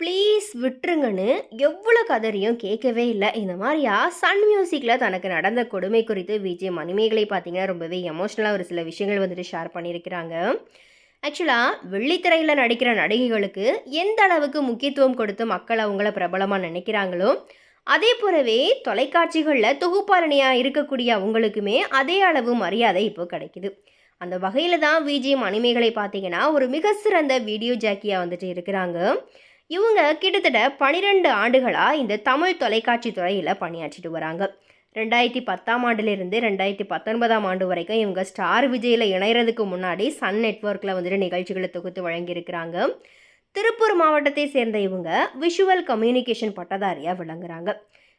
Please விட்டுருங்கன்னு எவ்வளோ கதறியும் கேட்கவே இல்லை. இந்த மாதிரியா? சன் மியூசிக்கில் தனக்கு நடந்த கொடுமை குறித்து விஜய் மணிமேகலை பார்த்தீங்கன்னா ரொம்பவே எமோஷ்னலாக ஒரு சில விஷயங்கள் வந்துட்டு ஷேர் பண்ணியிருக்கிறாங்க. ஆக்சுவலாக வெள்ளித்திரையில் நடிக்கிற நடிகைகளுக்கு எந்த அளவுக்கு முக்கியத்துவம் கொடுத்து மக்கள் அவங்கள பிரபலமாக நினைக்கிறாங்களோ அதே போலவே தொலைக்காட்சிகளில் தொகுப்பாளனியாக இருக்கக்கூடிய அவங்களுக்குமே அதே அளவு மரியாதை இப்போ கிடைக்குது. அந்த வகையில் தான் விஜய் மணிமேகலை பார்த்தீங்கன்னா ஒரு மிக சிறந்த வீடியோ ஜாக்கியாக வந்துட்டு இருக்கிறாங்க. இவங்க கிட்டத்தட்ட பனிரெண்டு ஆண்டுகளாக இந்த தமிழ் தொலைக்காட்சி துறையில் பணியாற்றிட்டு வராங்க. ரெண்டாயிரத்தி பத்தாம் ஆண்டுலேருந்து ரெண்டாயிரத்தி பத்தொன்பதாம் ஆண்டு வரைக்கும் இவங்க ஸ்டார் விஜயில் இணையறதுக்கு முன்னாடி சன் நெட்ஒர்க்கில் வந்துட்டு நிகழ்ச்சிகளை தொகுத்து வழங்கியிருக்கிறாங்க. திருப்பூர் மாவட்டத்தை சேர்ந்த இவங்க விஷுவல் கம்யூனிகேஷன் பட்டதாரியாக விளங்குறாங்க.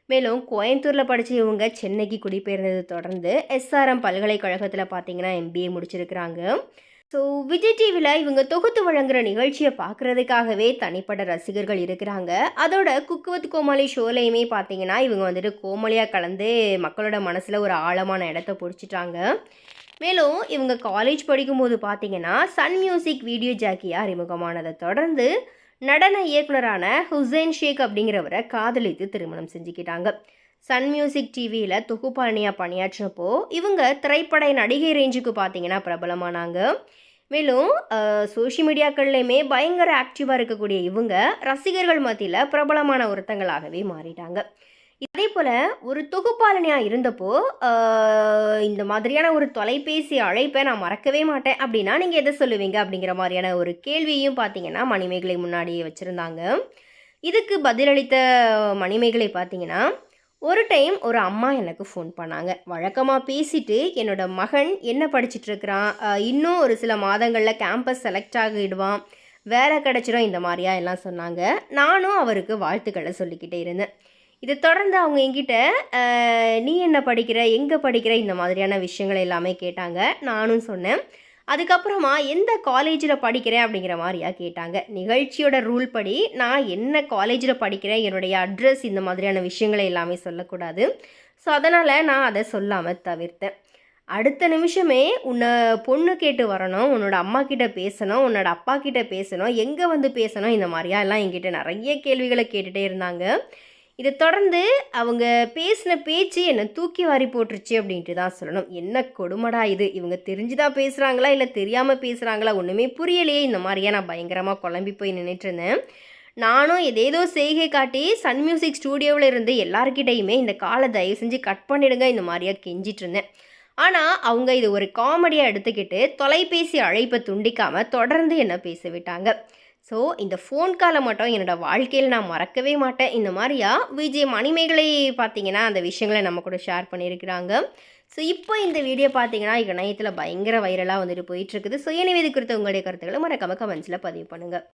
மேலும் கோயம்புத்தூரில் படித்த இவங்க சென்னைக்கு குடிபெயர்ந்ததை தொடர்ந்து எஸ்ஆர்எம் பல்கலைக்கழகத்தில் பார்த்தீங்கன்னா எம்பிஏ முடிச்சிருக்கிறாங்க. ஸோ விஜய் டிவியில் இவங்க தொகுத்து வழங்குற நிகழ்ச்சியை பார்க்குறதுக்காகவே தனிப்பட்ட ரசிகர்கள் இருக்கிறாங்க. அதோட குக்குவத் கோமாளி ஷோலையுமே பார்த்தீங்கன்னா இவங்க வந்துட்டு கோமாளியாக கலந்து மக்களோட மனசில் ஒரு ஆழமான இடத்த பிடிச்சிட்டாங்க. மேலும் இவங்க காலேஜ் படிக்கும்போது பார்த்தீங்கன்னா சன் மியூசிக் வீடியோ ஜாக்கியாக அறிமுகமானதை தொடர்ந்து நடன இயக்குனரான ஹுசைன் ஷேக் அப்படிங்கிறவரை காதலித்து திருமணம் செஞ்சுக்கிட்டாங்க. சன் மியூசிக் டிவியில் தொகுப்பாளினியாக பணியாற்றினப்போ இவங்க திரைப்பட நடிகை ரேஞ்சுக்கு பார்த்தீங்கன்னா பிரபலமானாங்க. மேலும் சோஷியல் மீடியாக்கள்லையுமே பயங்கர ஆக்டிவாக இருக்கக்கூடிய இவங்க ரசிகர்கள் மத்தியில் பிரபலமான ஒருத்தங்களாகவே மாறிட்டாங்க. அதே போல் ஒரு தொகுப்பாளனியாக இருந்தப்போ இந்த மாதிரியான ஒரு தொலைபேசி அழைப்பை நான் மறக்கவே மாட்டேன். அப்படின்னா நீங்கள் எதை சொல்லுவீங்க? அப்படிங்கிற மாதிரியான ஒரு கேள்வியையும் பார்த்தீங்கன்னா மணிமேகலை முன்னாடியே வச்சுருந்தாங்க. இதுக்கு பதிலளித்த மணிமேகலை பார்த்தீங்கன்னா ஒரு டைம் ஒரு அம்மா எனக்கு ஃபோன் பண்ணாங்க. வழக்கமாக பேசிட்டு என்னோட மகன் என்ன படிச்சுட்ருக்கிறான் இன்னும் ஒரு சில மாதங்களில் கேம்பஸ் செலக்ட் ஆகிடுவான் வேலை கிடச்சிடும் இந்த மாதிரியா எல்லாம் சொன்னாங்க. நானும் அவருக்கு வாழ்த்துக்களை சொல்லிக்கிட்டே இருந்தேன். இதை தொடர்ந்து அவங்க என்கிட்ட நீ என்ன படிக்கிற எங்கே படிக்கிற இந்த மாதிரியான விஷயங்கள் எல்லாமே கேட்டாங்க. நானும் சொன்னேன். அதுக்கப்புறமா எந்த காலேஜில் படிக்கிறேன் அப்படிங்கிற மாதிரியா கேட்டாங்க. நிகழ்ச்சியோட ரூல் படி நான் என்ன காலேஜில் படிக்கிறேன் என்னுடைய அட்ரஸ் இந்த மாதிரியான விஷயங்களை எல்லாமே சொல்லக்கூடாது. ஸோ அதனால் நான் அதை சொல்லாமல் தவிர்த்தேன். அடுத்த நிமிஷமே உன்னை பொண்ணு கேட்டு வரணும் உன்னோட அம்மா கிட்ட பேசணும் உன்னோட அப்பா கிட்ட பேசணும் எங்கே வந்து பேசணும் இந்த மாதிரியா எல்லாம் என்கிட்ட நிறைய கேள்விகளை கேட்டுகிட்டே இருந்தாங்க. இதை தொடர்ந்து அவங்க பேசின பேச்சு என்னை தூக்கி வாரி போட்டுருச்சு அப்படின்ட்டு தான் சொல்லணும். என்ன கொடுமடா இது? இவங்க தெரிஞ்சுதான் பேசுகிறாங்களா இல்லை தெரியாமல் பேசுகிறாங்களா ஒன்றுமே புரியலையே. இந்த மாதிரியே நான் பயங்கரமாக குழம்பி போய் நின்றுட்டுருந்தேன் நானும் எதேதோ செய்கை காட்டி சன் மியூசிக் ஸ்டூடியோவில் இருந்து எல்லாருக்கிட்டையுமே இந்த காலை தயவு செஞ்சு கட் பண்ணிடுங்க. இந்த மாதிரியாக கெஞ்சிட்டு இருந்தேன். ஆனால் அவங்க இது ஒரு காமெடியாக எடுத்துக்கிட்டு தொலைபேசி அழைப்பை துண்டிக்காமல் தொடர்ந்து என்ன பேச விட்டாங்க. ஸோ இந்த ஃபோன் காலை மட்டும் என்னோடய வாழ்க்கையில் நான் மறக்கவே மாட்டேன். இந்த மாதிரியா? விஜய் மணிமேகலை பார்த்தீங்கன்னா அந்த விஷயங்களை நம்ம கூட ஷேர் பண்ணியிருக்கிறாங்க. ஸோ இப்போ இந்த வீடியோ பார்த்தீங்கன்னா இணையத்தில் பயங்கர வைரலாக வந்துட்டு போயிட்டுருக்குது ஸோ எனவே இது குறித்த உங்களுடைய கருத்துக்களை மறக்காம கமெண்ட்ஸில் பதிவு பண்ணுங்கள்